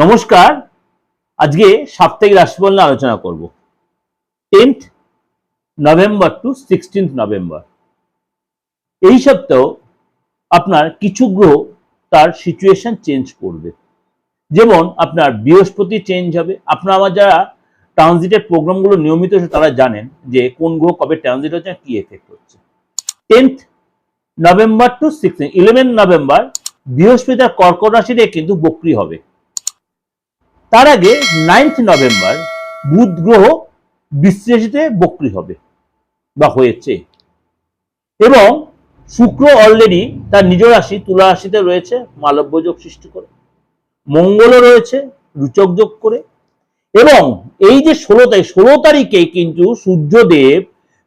নমস্কার। আজকে সাপ্তাহিক রাশিফল নিয়ে আলোচনা করব। Tenth November to sixteenth November. এই সপ্তাহ আপনার কিছু গ্রহ তার সিচুয়েশন চেঞ্জ করবে। যেমন আপনার বৃহস্পতি চেঞ্জ হবে। আপনার আমার যারা ট্রানজিটের প্রোগ্রামগুলো নিয়মিত তারা জানেন যে কোন গ্রহ কবে ট্রানজিট হচ্ছে কি এফেক্ট হচ্ছে। Tenth November to sixteen eleven November বৃহস্পতি তার কর্কট রাশিতে কিন্তু বক্রি হবে। তার আগে নাইন্থ নভেম্বর বুধ গ্রহ বিশ্লেষিতে বক্রি হবে বা হয়েছে। এবং শুক্র অলরেডি তার নিজ রাশি, তুলা রাশিতে রয়েছে, মালব্য যোগ সৃষ্টি করে, মঙ্গলও রয়েছে, রুচক যোগ করে। এবং এই যে ষোলো তারিখ, ষোলো তারিখে কিন্তু সূর্যদেব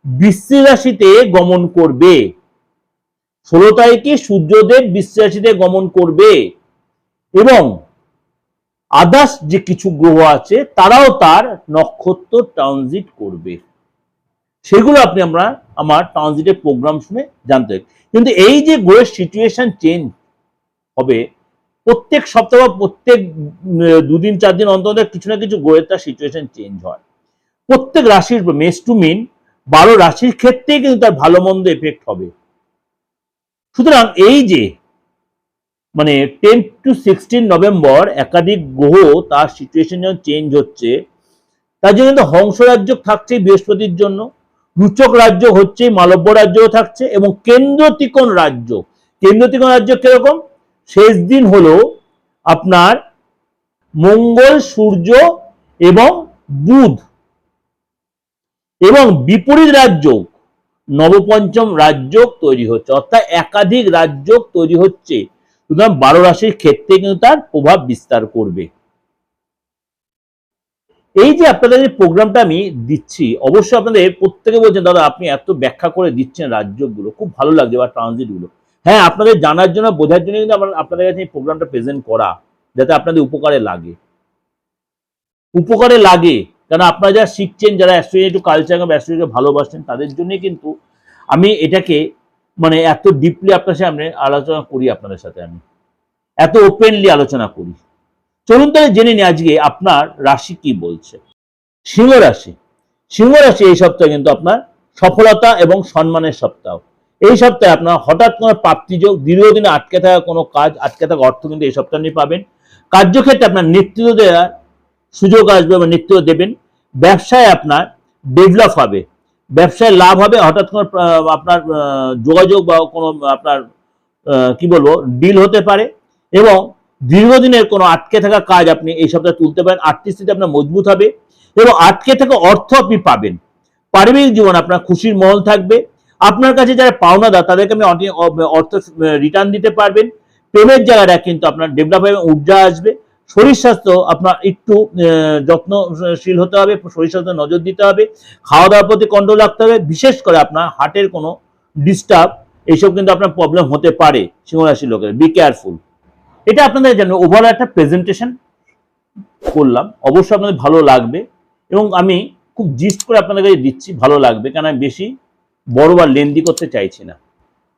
বৃশ্চিক রাশিতে গমন করবে। ষোলো তারিখে সূর্যদেব বৃশ্চিক রাশিতে গমন করবে। এবং আদার্স যে কিছু গ্রহ আছে, তারাও তার নক্ষত্র ট্রানজিট করবে। সেগুলো আপনি আমরা আমার ট্রানজিটের প্রোগ্রাম শুনে জানতে কিন্তু এই যে গ্রহের সিচুয়েশন চেঞ্জ হবে, প্রত্যেক সপ্তাহ বা প্রত্যেক দুদিন, চার দিন অন্তর কিছু না কিছু গ্রহের তার সিচুয়েশন চেঞ্জ হয়। প্রত্যেক রাশির মেস টু মিন, বারো রাশির ক্ষেত্রেই কিন্তু তার ভালো মন্দ এফেক্ট হবে। সুতরাং এই যে মানে টেন টু সিক্সটিন নভেম্বর একাধিক গ্রহ তার সিচুয়েশন যখন চেঞ্জ হচ্ছে। তার জন্য কিন্তু হংস রাজ্য থাকছে বৃহস্পতির জন্য, রুচক রাজ্য হচ্ছে মালব্য রাজ্যও থাকছে এবং কেন্দ্র ত্রিকোণ রাজ্য। কেন্দ্র ত্রিকোণ রাজ্য কীরকম? শেষ দিন হলো আপনার মঙ্গল, সূর্য এবং বুধ। এবং বিপরীত রাজ্য, নবপঞ্চম রাজ্য তৈরি হচ্ছে, অর্থাৎ একাধিক রাজ্য তৈরি হচ্ছে। সুতরাং বারো রাশির ক্ষেত্রে কিন্তু তার প্রভাব বিস্তার করবে। এই যে আপনাদের প্রোগ্রামটা আমি দিচ্ছি, অবশ্যই আপনাদের প্রত্যেকে বলছেন, দাদা, আপনি এত ব্যাখ্যা করে দিচ্ছেন রাজ্যগুলো, খুব ভালো লাগছে বা ট্রানজিটগুলো। হ্যাঁ আপনাদের জানার জন্য, বোঝার জন্য কিন্তু আপনাদের কাছে এই প্রোগ্রামটা প্রেজেন্ট করা, যাতে আপনাদের উপকারে লাগে। উপকারে লাগে কারণ আপনারা যারা শিখছেন, যারা অ্যাস্ট্রোলজি একটু কালচার অ্যাস্ট্রোলজিকে ভালোবাসেন তাদের জন্যই কিন্তু আমি এটাকে মানে এত ডিপলি আপনার সামনে আলোচনা করি আপনাদের সাথে আমি। এত ওপেনলি আলোচনা করি। চলুন তাহলে জেনে নিই আজকে আপনার রাশি কি বলছে। সিংহ রাশি। সিংহ রাশি এই সপ্তাহে কিন্তু আপনার সফলতা এবং সম্মানের সপ্তাহ। এই সপ্তাহে আপনার হঠাৎ কোনো প্রাপ্তিযোগ দীর্ঘদিনে আটকে থাকা কোনো কাজ, আটকে থাকা অর্থ কিন্তু এই সপ্তাহে নিয়ে পাবেন। কার্যক্ষেত্রে আপনার নেতৃত্ব দেওয়ার সুযোগ আসবে বা নেতৃত্ব দেবেন। ব্যবসায় আপনার ডেভেলপ হবে। ব্যবসায় লাভ হবে, হঠাৎ করে আপনার যোগাযোগ বা কোনো, আপনার কি বলব ডিল হতে পারে এবং দীর্ঘদিনের কোনো আটকে থাকা কাজ আপনি এই সপ্তাহে তুলতে পারেন আর্থিক স্থিতি আপনার মজবুত হবে এবং আটকে থাকা অর্থ আপনি পাবেন। পারিবারিক জীবন আপনার খুশির মহল থাকবে। আপনার কাছে যারা পাওনা পাওনাদার, তাদেরকে আপনি অর্থ রিটার্ন দিতে পারবেন। প্রেমের জায়গাটা কিন্তু আপনার ডেভেলপ হবে ঊর্জা আসবে। শরীর স্বাস্থ্য আপনার একটু যত্নশীল হতে হবে, শরীর স্বাস্থ্য নজর দিতে হবে খাওয়া দাওয়ার প্রতি কন্ট্রোল রাখতে হবে, বিশেষ করে আপনার হার্টের কোনো ডিস্টার্ব এইসব কিন্তু আপনার প্রবলেম হতে পারে, সিংহরাশির লোকের বি কেয়ারফুল এটা আপনাদের জন্য ওভারঅল একটা প্রেজেন্টেশন করলাম, অবশ্যই আপনাদের ভালো লাগবে, এবং আমি খুব জিস্ট করে আপনাদের কাছে দিচ্ছি, ভালো লাগবে কারণ আমি বেশি বড় বা লেন্দি করতে চাইছি না।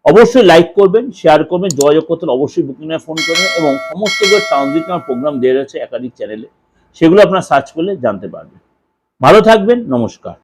অবশ্যই লাইক করবেন শেয়ার করবেন, যোগাযোগ করতে অবশ্যই বুকিং ফোন করবেন এবং সমস্ত যে ট্রানজিট প্রোগ্রাম দেওয়া রয়েছে একাধিক চ্যানেলে সেগুলো আপনারা সার্চ করলে জানতে পারবেন। ভালো থাকবেন, নমস্কার।